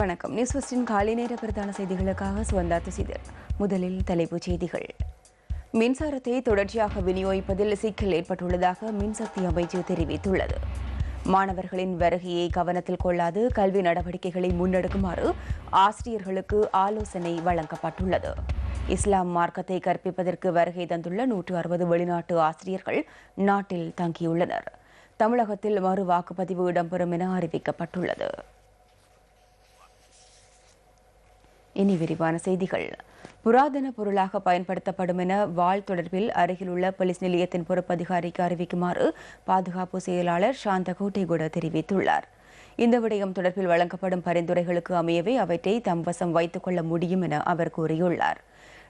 வணக்கம். நியூஸ் ஃபஸ்டின் காலை நேர பிரதான செய்திகளுக்காக சுவந்தா துசிதர் முதலில் தலைப்புச் செய்திகள். மின்சாரத்தை தொடர்ச்சியாக விநியோகிப்பதில் சிக்கல் ஏற்பட்டுள்ளதாக மின்சக்தி அமைச்சு தெரிவித்துள்ளது. மாணவர்களின் வருகையை கவனத்தில் கொள்ளாது கல்வி நடவடிக்கைகளை முன்னெடுக்குமாறு ஆசிரியர்களுக்கு ஆலோசனை வழங்கப்பட்டுள்ளது. இஸ்லாம் மார்க்கத்தை கற்பிப்பதற்கு வருகை தந்துள்ள நூற்று அறுபது வெளிநாட்டு ஆசிரியர்கள் நாட்டில் தங்கியுள்ளனர். தமிழகத்தில் மறு வாக்குப்பதிவு இடம்பெறும் என அறிவிக்கப்பட்டுள்ளது. இனி விரிவான செய்திகள். புராதன பொருளாக பயன்படுத்தப்படும் என வாள் தொடர்பில் அருகிலுள்ள போலீஸ் நிலையத்தின் பொறுப்பதிகாரிக்கு அறிவிக்குமாறு பாதுகாப்பு செயலாளர் சாந்த கோட்டைகுட தெரிவித்துள்ளார். இந்த விடயம் தொடர்பில் வழங்கப்படும் பரிந்துரைகளுக்கு அமையவே அவற்றை தம் வசம் வைத்துக் கொள்ள முடியும் என அவர் கூறியுள்ளார்.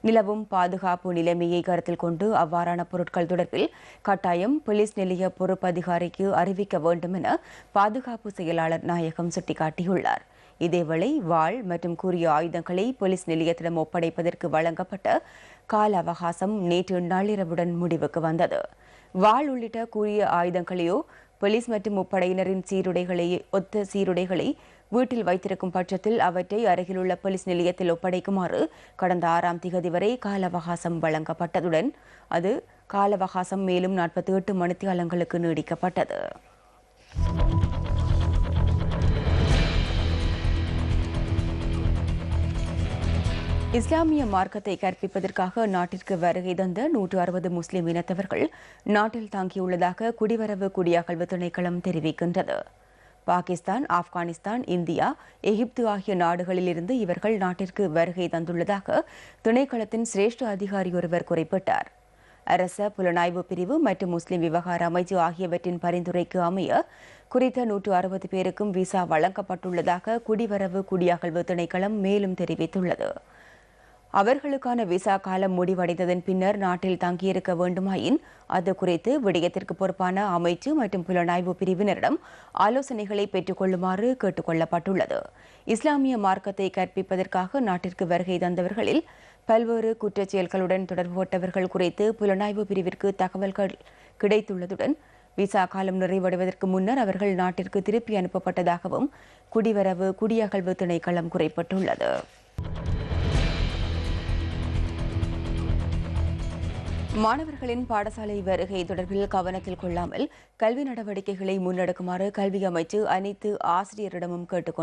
நிலவும் பாதுகாப்பு நிலைமையை கருத்தில் கொண்டு அவ்வாறான பொருட்கள் தொடர்பில் கட்டாயம் போலீஸ் நிலைய பொறுப்பதிகாரிக்கு அறிவிக்க வேண்டும் என பாதுகாப்பு செயலாளர் நாயகம் சுட்டிக்காட்டியுள்ளார். இதேவேளை வாள் மற்றும் கூறிய ஆயுதங்களை போலீஸ் நிலையத்திடம் ஒப்படைப்பதற்கு வழங்கப்பட்ட கால அவகாசம் நேற்று நள்ளிரவுடன் முடிவுக்கு வந்தது. வாள் உள்ளிட்ட கூறிய ஆயுதங்களையோ போலீஸ் மற்றும் முப்படையினரின் சீருடைகளை ஒத்த சீருடைகளை வீட்டில் வைத்திருக்கும் பட்சத்தில் அவற்றை அருகிலுள்ள போலீஸ் நிலையத்தில் ஒப்படைக்குமாறு கடந்த ஆறாம் திகதி வரை கால அவகாசம் வழங்கப்பட்டதுடன் அது கால அவகாசம் மேலும் நாற்பத்தி எட்டு மணித்தியாலங்களுக்கு நீடிக்கப்பட்டது. இஸ்லாமிய மார்க்கத்தை கற்பிப்பதற்காக நாட்டிற்கு வருகை தந்த நூற்று அறுபது முஸ்லிம் இனத்தவர்கள் நாட்டில் தாங்கியுள்ளதாக குடிவரவு குடியகழ்வு திணைக்களம் தெரிவிக்கின்றது. பாகிஸ்தான் ஆப்கானிஸ்தான் இந்தியா எகிப்து ஆகிய நாடுகளிலிருந்து இவர்கள் நாட்டிற்கு வருகை தந்துள்ளதாக திணைக்களத்தின் சிரேஷ்ட அதிகாரி ஒருவர் குறிப்பிட்டார். அரச புலனாய்வு பிரிவு மற்றும் முஸ்லிம் விவகார அமைச்சு ஆகியவற்றின் பரிந்துரைக்கு அமைய குறித்த நூற்று அறுபது பேருக்கும் விசா வழங்கப்பட்டுள்ளதாக குடிவரவு குடியகழ்வு திணைக்களம் மேலும் தெரிவித்துள்ளது. அவர்களுக்கான விசா காலம் முடிவடைந்ததன் பின்னர் நாட்டில் தங்கியிருக்க வேண்டுமாயின் அது குறித்து விடயத்திற்கு பொறுப்பான அமைச்சு மற்றும் புலனாய்வு பிரிவினரிடம் ஆலோசனைகளை பெற்றுக்கொள்ளுமாறு கேட்டுக் கொள்ளப்பட்டுள்ளது. இஸ்லாமிய மார்க்கத்தை கற்பிப்பதற்காக நாட்டிற்கு வருகை தந்தவர்களில் பல்வேறு குற்றச் செயல்களுடன் தொடர்புபட்டவர்கள் குறித்து புலனாய்வு பிரிவிற்கு தகவல்கள் கிடைத்துள்ளதுடன் விசா காலம் நிறைவடைவதற்கு முன்னர் அவர்கள் நாட்டிற்கு திருப்பி அனுப்பப்பட்டதாகவும் குடிவரவு குடியகழ்வு திணைக்களம் குறிப்பிட்டுள்ளது. மாணவர்களின் பாடசாலை வருகை தொடர்பில் கவனத்தில் கொள்ளாமல் கல்வி நடவடிக்கைகளை முன்னெடுக்குமாறு கல்வி அமைச்சு அனைத்து ஆசிரியரிடமும் கேட்டுக்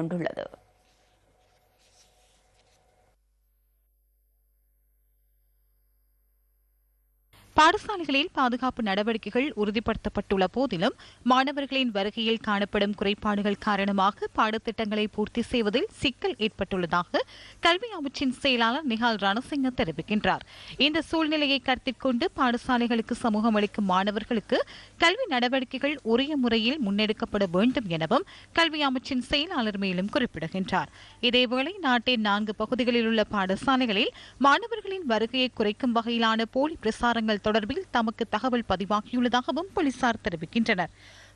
பாடசாலைகளில் பாதுகாப்பு நடவடிக்கைகள் உறுதிப்படுத்தப்பட்டுள்ள போதிலும் மாணவர்களின் வருகையில் காணப்படும் குறைபாடுகள் காரணமாக பாடத்திட்டங்களை பூர்த்தி செய்வதில் சிக்கல் ஏற்பட்டுள்ளதாக கல்வி அமைச்சின் செயலாளர் நிஹால் ரணசிங்க தெரிவிக்கின்றார். இந்த சூழ்நிலையை கருத்தில் கொண்டு பாடசாலைகளுக்கு சமூகம் அளிக்கும் மாணவர்களுக்கு கல்வி நடவடிக்கைகள் உரிய முறையில் முன்னெடுக்கப்பட வேண்டும் எனவும் கல்வி அமைச்சின் செயலாளர் மேலும் குறிப்பிடுகின்றார். இதேவேளை நாட்டின் நான்கு பகுதிகளில் உள்ள பாடசாலைகளில் மாணவர்களின் வருகையை குறைக்கும் வகையிலான போலி பிரசாரங்கள் தொடர்பில் தமக்கு தகவல் பதிவாகியுள்ளதாகவும் போலீசார் தெரிவிக்கின்றனர்.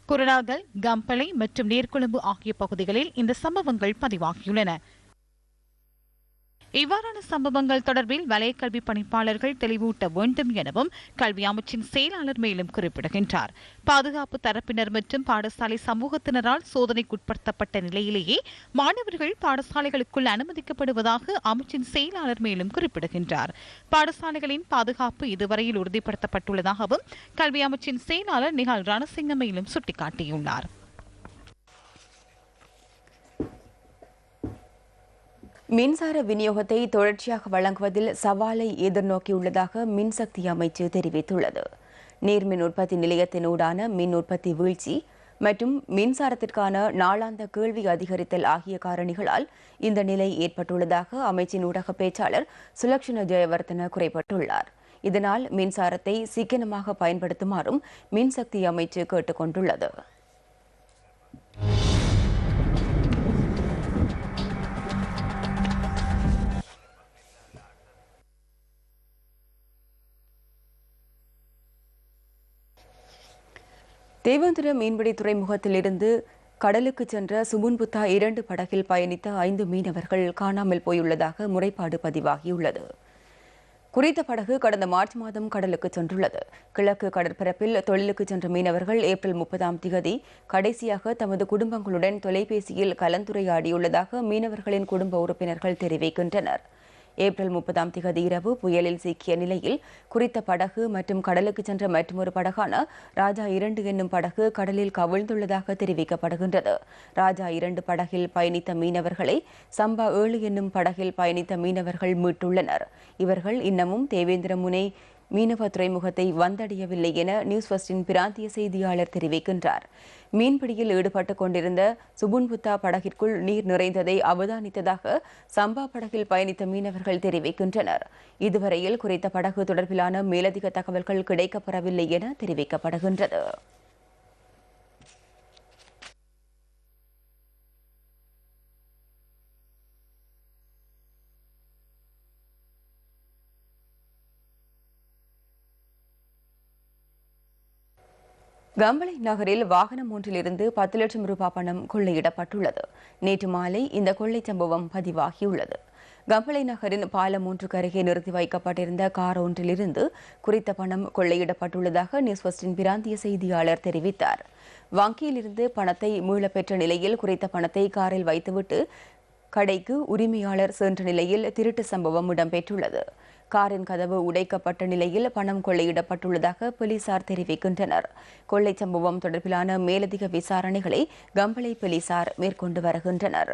குருநாகல் கம்பளை மற்றும் நேர்கொழும்பு ஆகிய பகுதிகளில் இந்த சம்பவங்கள் பதிவாகியுள்ளன. இவ்வாறான சம்பவங்கள் தொடர்பில் வலயக்கல்வி பணிப்பாளர்கள் தெளிவூட்ட வேண்டும் எனவும் கல்வி அமைச்சின் செயலாளர் மேலும் குறிப்பிடுகின்றார். பாதுகாப்பு தரப்பினர் மற்றும் பாடசாலை சமூகத்தினரால் சோதனைக்குட்படுத்தப்பட்ட நிலையிலேயே மாணவர்கள் பாடசாலைகளுக்குள் அனுமதிக்கப்படுவதாக அமைச்சின் செயலாளர் மேலும் குறிப்பிடுகின்றார். பாடசாலைகளின் பாதுகாப்பு இதுவரையில் உறுதிப்படுத்தப்பட்டுள்ளதாகவும் கல்வி அமைச்சின் செயலாளர் நிகால் ரணசிங்க மேலும் சுட்டிக்காட்டியுள்ளார். மின்சார விநியோகத்தை தொடர்ச்சியாக வழங்குவதில் சவாலை எதிர்நோக்கியுள்ளதாக மின்சக்தி அமைச்சு தெரிவித்துள்ளது. நீர்மின் உற்பத்தி நிலையத்தினூடான மின் உற்பத்தி வீழ்ச்சி மற்றும் மின்சாரத்திற்கான நாளாந்த கேள்வி அதிகரித்தல் ஆகிய காரணிகளால் இந்த நிலை ஏற்பட்டுள்ளதாக அமைச்சின் ஊடக பேச்சாளர் சுலக்ஷண ஜெயவர்தன குறைப்பட்டுள்ளார். இதனால் மின்சாரத்தை சிக்கனமாக பயன்படுத்துமாறும் மின்சக்தி அமைச்சு கேட்டுக் தேவேந்திர மீன்பிடி துறைமுகத்திலிருந்து கடலுக்கு சென்ற சுமுன் புத்தா இரண்டு படகில் பயணித்த ஐந்து மீனவர்கள் காணாமல் போயுள்ளதாக முறைப்பாடு பதிவாகியுள்ளது. குறித்த படகு கடந்த மார்ச் மாதம் கடலுக்கு சென்றுள்ளது. கிழக்கு கடற்பரப்பில் தொழிலுக்கு சென்ற மீனவர்கள் ஏப்ரல் முப்பதாம் திகதி கடைசியாக தமது குடும்பங்களுடன் தொலைபேசியில் கலந்துரையாடியுள்ளதாக மீனவர்களின் குடும்ப உறுப்பினர்கள் தெரிவிக்கின்றனர். ஏப்ரல் முப்பதாம் திகதி இரவு புயலில் சிக்கிய நிலையில் குறித்த படகு மற்றும் கடலுக்கு சென்ற மற்றொரு படகான ராஜா இரண்டு என்னும் படகு கடலில் கவிழ்ந்துள்ளதாக தெரிவிக்கப்படுகின்றது. ராஜா இரண்டு படகில் பயணித்த மீனவர்களை சம்பா ஏழு என்னும் படகில் பயணித்த மீனவர்கள் மீட்டுள்ளனர். இவர்கள் இன்னமும் தேவேந்திர முனை மீனவ துறைமுகத்தை வந்தடையவில்லை என நியூஸ் ஃபர்ஸ்டின் பிராந்திய செய்தியாளர் தெரிவிக்கின்றார். மீன்பிடியில் ஈடுபட்டுக் கொண்டிருந்த சுபுன்புத்தா படகிற்குள் நீர் நிறைந்ததை அவதானித்ததாக சம்பா படகில் பயணித்த மீனவர்கள் தெரிவிக்கின்றனர். இதுவரையில் குறித்த படகு தொடர்பிலான மேலதிக தகவல்கள் கிடைக்கப்பெறவில்லை என தெரிவிக்கப்படுகின்றது. கம்பளை நகரில் வாகனம் ஒன்றிலிருந்து பத்து லட்சம் ரூபாய் பணம் கொள்ளையிடப்பட்டுள்ளது. நேற்று மாலை இந்த கொள்ளை சம்பவம் பதிவாகியுள்ளது. கம்பளை நகரின் பாலம் ஒன்றுக்கு அருகே நிறுத்தி வைக்கப்பட்டிருந்த கார் ஒன்றிலிருந்து குறித்த பணம் கொள்ளையிடப்பட்டுள்ளதாக நியூஸ் பிராந்திய செய்தியாளர் தெரிவித்தார். வங்கியிலிருந்து பணத்தை மீளப்பெற்ற நிலையில் குறித்த பணத்தை காரில் வைத்துவிட்டு கடைக்கு உரிமையாளர் சென்ற நிலையில் திருட்டு சம்பவம் இடம்பெற்றுள்ளது. காரின் கதவு உடைக்கப்பட்ட நிலையில் பணம் கொள்ளையிடப்பட்டுள்ளதாக போலீசார் தெரிவிக்கின்றனர். கொள்ளை சம்பவம் தொடர்பிலான மேலதிக விசாரணைகளை கம்பளை போலீசார் மேற்கொண்டு வருகின்றனர்.